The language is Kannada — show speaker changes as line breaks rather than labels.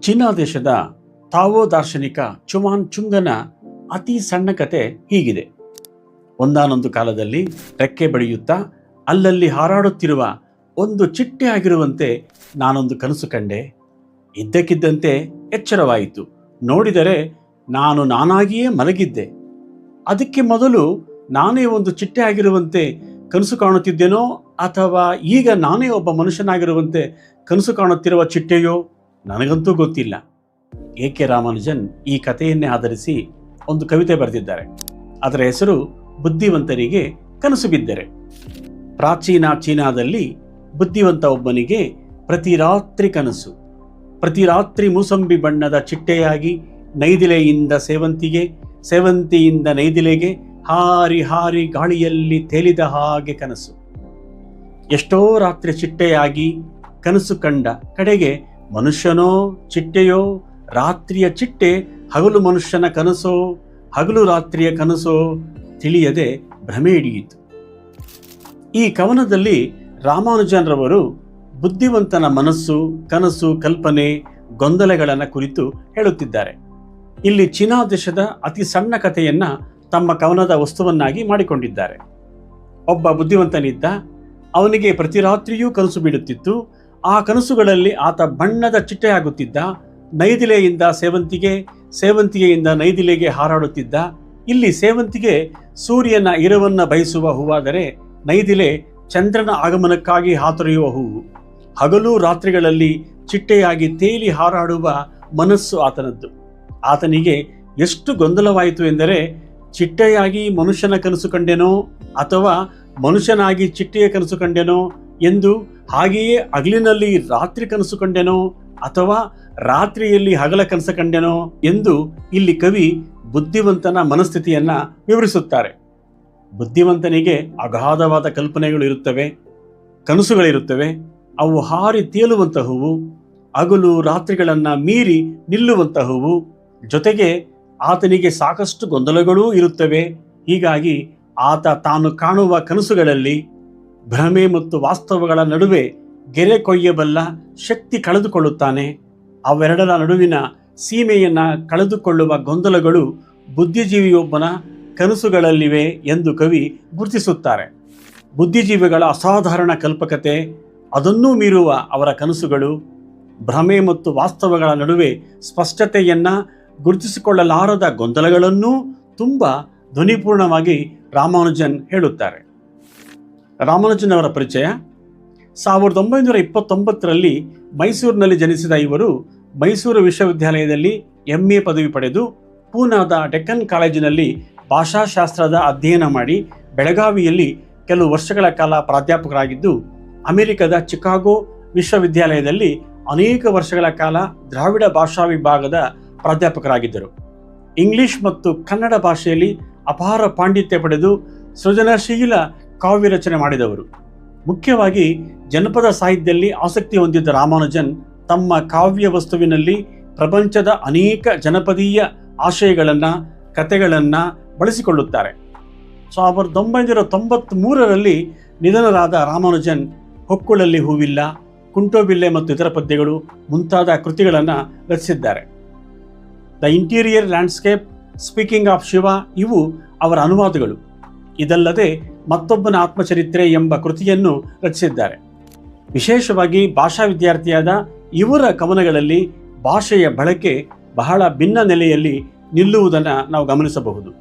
ಚೀನಾ ದೇಶದ ತಾವೋ ದಾರ್ಶನಿಕ ಚುಮಾನ್ ಚುಂಗನ ಅತಿ ಸಣ್ಣ ಕತೆ ಹೀಗಿದೆ. ಒಂದಾನೊಂದು ಕಾಲದಲ್ಲಿ ರೆಕ್ಕೆ ಬಡಿಯುತ್ತಾ ಅಲ್ಲಲ್ಲಿ ಹಾರಾಡುತ್ತಿರುವ ಒಂದು ಚಿಟ್ಟೆ ಆಗಿರುವಂತೆ ನಾನೊಂದು ಕನಸು ಕಂಡೆ. ಇದ್ದಕ್ಕಿದ್ದಂತೆ ಎಚ್ಚರವಾಯಿತು. ನೋಡಿದರೆ ನಾನು ನಾನಾಗಿಯೇ ಮಲಗಿದ್ದೆ. ಅದಕ್ಕೆ ಮೊದಲು ನಾನೇ ಒಂದು ಚಿಟ್ಟೆ ಆಗಿರುವಂತೆ ಕನಸು ಕಾಣುತ್ತಿದ್ದೇನೋ ಅಥವಾ ಈಗ ನಾನೇ ಒಬ್ಬ ಮನುಷ್ಯನಾಗಿರುವಂತೆ ಕನಸು ಕಾಣುತ್ತಿರುವ ಚಿಟ್ಟೆಯೋ? ನನಗಂತೂ ಗೊತ್ತಿಲ್ಲ. ಎ ಕೆ ರಾಮಾನುಜನ್ ಈ ಕಥೆಯನ್ನೇ ಆಧರಿಸಿ ಒಂದು ಕವಿತೆ ಬರೆದಿದ್ದಾರೆ. ಅದರ ಹೆಸರು ಬುದ್ಧಿವಂತರಿಗೆ ಕನಸು ಬಿದ್ದರೆ. ಪ್ರಾಚೀನ ಚೀನಾದಲ್ಲಿ ಬುದ್ಧಿವಂತ ಒಬ್ಬನಿಗೆ ಪ್ರತಿ ರಾತ್ರಿ ಕನಸು. ಪ್ರತಿ ರಾತ್ರಿ ಮೂಸಂಬಿ ಬಣ್ಣದ ಚಿಟ್ಟೆಯಾಗಿ ನೈದಿಲೆಯಿಂದ ಸೇವಂತಿಗೆ, ಸೇವಂತಿಯಿಂದ ನೈದಿಲೆಗೆ ಹಾರಿ ಹಾರಿ ಗಾಳಿಯಲ್ಲಿ ತೇಲಿದ ಹಾಗೆ ಕನಸು. ಎಷ್ಟೋ ರಾತ್ರಿ ಚಿಟ್ಟೆಯಾಗಿ ಕನಸು ಕಂಡ ಕಡೆಗೆ ಮನುಷ್ಯನೋ ಚಿಟ್ಟೆಯೋ ರಾತ್ರಿಯ ಚಿಟ್ಟೆ, ಹಗಲು ಮನುಷ್ಯನ ಕನಸೋ, ಹಗಲು ರಾತ್ರಿಯ ಕನಸೋ ತಿಳಿಯದೆ ಭ್ರಮೆ ಹಿಡಿಯಿತು. ಈ ಕವನದಲ್ಲಿ ರಾಮಾನುಜನ್ರವರು ಬುದ್ಧಿವಂತನ ಮನಸ್ಸು, ಕನಸು, ಕಲ್ಪನೆ, ಗೊಂದಲಗಳನ್ನು ಕುರಿತು ಹೇಳುತ್ತಿದ್ದಾರೆ. ಇಲ್ಲಿ ಚೀನಾ ದೇಶದ ಅತಿ ಸಣ್ಣ ಕಥೆಯನ್ನು ತಮ್ಮ ಕವನದ ವಸ್ತುವನ್ನಾಗಿ ಮಾಡಿಕೊಂಡಿದ್ದಾರೆ. ಒಬ್ಬ ಬುದ್ಧಿವಂತನಿದ್ದ, ಅವನಿಗೆ ಪ್ರತಿ ರಾತ್ರಿಯೂ ಕನಸು ಬೀಳುತ್ತಿತ್ತು ಆ ಕನಸುಗಳಲ್ಲಿ ಆತ ಬಣ್ಣದ ಚಿಟ್ಟೆಯಾಗುತ್ತಿದ್ದ, ನೈದಿಲೆಯಿಂದ ಸೇವಂತಿಗೆ, ಸೇವಂತಿಗೆಯಿಂದ ನೈದಿಲೆಗೆ ಹಾರಾಡುತ್ತಿದ್ದ. ಇಲ್ಲಿ ಸೇವಂತಿಗೆ ಸೂರ್ಯನ ಇರವನ್ನು ಬಯಸುವ ಹೂವಾದರೆ ನೈದಿಲೆ ಚಂದ್ರನ ಆಗಮನಕ್ಕಾಗಿ ಹಾತೊರೆಯುವ ಹೂವು. ಹಗಲು ರಾತ್ರಿಗಳಲ್ಲಿ ಚಿಟ್ಟೆಯಾಗಿ ತೇಲಿ ಹಾರಾಡುವ ಮನಸ್ಸು ಆತನದ್ದು. ಆತನಿಗೆ ಎಷ್ಟು ಗೊಂದಲವಾಯಿತು ಎಂದರೆ, ಚಿಟ್ಟೆಯಾಗಿ ಮನುಷ್ಯನ ಕನಸು ಕಂಡೆನೋ ಅಥವಾ ಮನುಷ್ಯನಾಗಿ ಚಿಟ್ಟೆಯ ಕನಸು ಕಂಡೆನೋ ಎಂದು ಹಾಗೆಯೇ ಹಗಲಿನಲ್ಲಿ ರಾತ್ರಿ ಕನಸು ಕಂಡೆನೋ ಅಥವಾ ರಾತ್ರಿಯಲ್ಲಿ ಹಗಲ ಕನಸು ಕಂಡೆನೋ ಎಂದು ಇಲ್ಲಿ ಕವಿ ಬುದ್ಧಿವಂತನ ಮನಸ್ಥಿತಿಯನ್ನ ವಿವರಿಸುತ್ತಾರೆ. ಬುದ್ಧಿವಂತನಿಗೆ ಅಗಾಧವಾದ ಕಲ್ಪನೆಗಳು ಇರುತ್ತವೆ, ಕನಸುಗಳಿರುತ್ತವೆ, ಅವು ಹಾರಿ ತೇಲುವಂತಹವು, ಹಗಲು ರಾತ್ರಿಗಳನ್ನು ಮೀರಿ ನಿಲ್ಲುವಂತಹವು, ಜೊತೆಗೆ ಆತನಿಗೆ ಸಾಕಷ್ಟು ಗೊಂದಲಗಳೂ ಇರುತ್ತವೆ. ಹೀಗಾಗಿ ಆತ ತಾನು ಕಾಣುವ ಕನಸುಗಳಲ್ಲಿ ಭ್ರಮೆ ಮತ್ತು ವಾಸ್ತವಗಳ ನಡುವೆ ಗೆರೆ ಕೊಯ್ಯಬಲ್ಲ ಶಕ್ತಿ ಕಳೆದುಕೊಳ್ಳುತ್ತಾನೆ. ಅವೆರಡರ ನಡುವಿನ ಸೀಮೆಯನ್ನು ಕಳೆದುಕೊಳ್ಳುವ ಗೊಂದಲಗಳು ಬುದ್ಧಿಜೀವಿಯೊಬ್ಬನ ಕನಸುಗಳಲ್ಲಿವೆ ಎಂದು ಕವಿ ಗುರುತಿಸುತ್ತಾರೆ. ಬುದ್ಧಿಜೀವಿಗಳ ಅಸಾಧಾರಣ ಕಲ್ಪಕತೆ, ಅದನ್ನೂ ಮೀರುವ ಅವರ ಕನಸುಗಳು, ಭ್ರಮೆ ಮತ್ತು ವಾಸ್ತವಗಳ ನಡುವೆ ಸ್ಪಷ್ಟತೆಯನ್ನು ಗುರುತಿಸಿಕೊಳ್ಳಲಾರದ ಗೊಂದಲಗಳನ್ನೂ ತುಂಬ ಧ್ವನಿಪೂರ್ಣವಾಗಿ ರಾಮಾನುಜನ್ ಹೇಳುತ್ತಾರೆ. ರಾಮಾನುಜನ್ ಅವರ ಪರಿಚಯ. ಸಾವಿರದ ಒಂಬೈನೂರ ಇಪ್ಪತ್ತೊಂಬತ್ತರಲ್ಲಿ ಮೈಸೂರಿನಲ್ಲಿ ಜನಿಸಿದ ಇವರು ಮೈಸೂರು ವಿಶ್ವವಿದ್ಯಾಲಯದಲ್ಲಿ ಎಂ ಎ ಪದವಿ ಪಡೆದು ಪೂನಾದ ಡೆಕ್ಕನ್ ಕಾಲೇಜಿನಲ್ಲಿ ಭಾಷಾಶಾಸ್ತ್ರದ ಅಧ್ಯಯನ ಮಾಡಿ ಬೆಳಗಾವಿಯಲ್ಲಿ ಕೆಲವು ವರ್ಷಗಳ ಕಾಲ ಪ್ರಾಧ್ಯಾಪಕರಾಗಿದ್ದು, ಅಮೆರಿಕದ ಚಿಕಾಗೋ ವಿಶ್ವವಿದ್ಯಾಲಯದಲ್ಲಿ ಅನೇಕ ವರ್ಷಗಳ ಕಾಲ ದ್ರಾವಿಡ ಭಾಷಾ ವಿಭಾಗದ ಪ್ರಾಧ್ಯಾಪಕರಾಗಿದ್ದರು. ಇಂಗ್ಲಿಷ್ ಮತ್ತು ಕನ್ನಡ ಭಾಷೆಯಲ್ಲಿ ಅಪಾರ ಪಾಂಡಿತ್ಯ ಪಡೆದು ಸೃಜನಶೀಲ ಕಾವ್ಯ ರಚನೆ ಮಾಡಿದವರು. ಮುಖ್ಯವಾಗಿ ಜನಪದ ಸಾಹಿತ್ಯದಲ್ಲಿ ಆಸಕ್ತಿ ಹೊಂದಿದ್ದ ರಾಮಾನುಜನ್ ತಮ್ಮ ಕಾವ್ಯ ವಸ್ತುವಿನಲ್ಲಿ ಪ್ರಪಂಚದ ಅನೇಕ ಜನಪದೀಯ ಆಶಯಗಳನ್ನು, ಕಥೆಗಳನ್ನು ಬಳಸಿಕೊಳ್ಳುತ್ತಾರೆ. ಸಾವಿರದ ಒಂಬೈನೂರ ತೊಂಬತ್ತ್ಮೂರರಲ್ಲಿ ನಿಧನರಾದ ರಾಮಾನುಜನ್ ಹೊಕ್ಕುಳಲ್ಲಿ ಹೂವಿಲ್ಲ, ಕುಂಟೋಬಿಲ್ಲೆ ಮತ್ತು ಇತರ ಪದ್ಯಗಳು ಮುಂತಾದ ಕೃತಿಗಳನ್ನು ರಚಿಸಿದ್ದಾರೆ. The interior landscape, speaking of Shiva ಇವು ಅವರ ಅನುವಾದಗಳು. ಇದಲ್ಲದೆ ಮತ್ತೊಬ್ಬನ ಆತ್ಮಚರಿತ್ರೆ ಎಂಬ ಕೃತಿಯನ್ನು ರಚಿಸಿದ್ದಾರೆ. ವಿಶೇಷವಾಗಿ ಭಾಷಾ ವಿದ್ಯಾರ್ಥಿಯಾದ ಇವರ ಕವನಗಳಲ್ಲಿ ಭಾಷೆಯ ಬಳಕೆ ಬಹಳ ಭಿನ್ನ ನೆಲೆಯಲ್ಲಿ ನಿಲ್ಲುವುದನ್ನು ನಾವು ಗಮನಿಸಬಹುದು.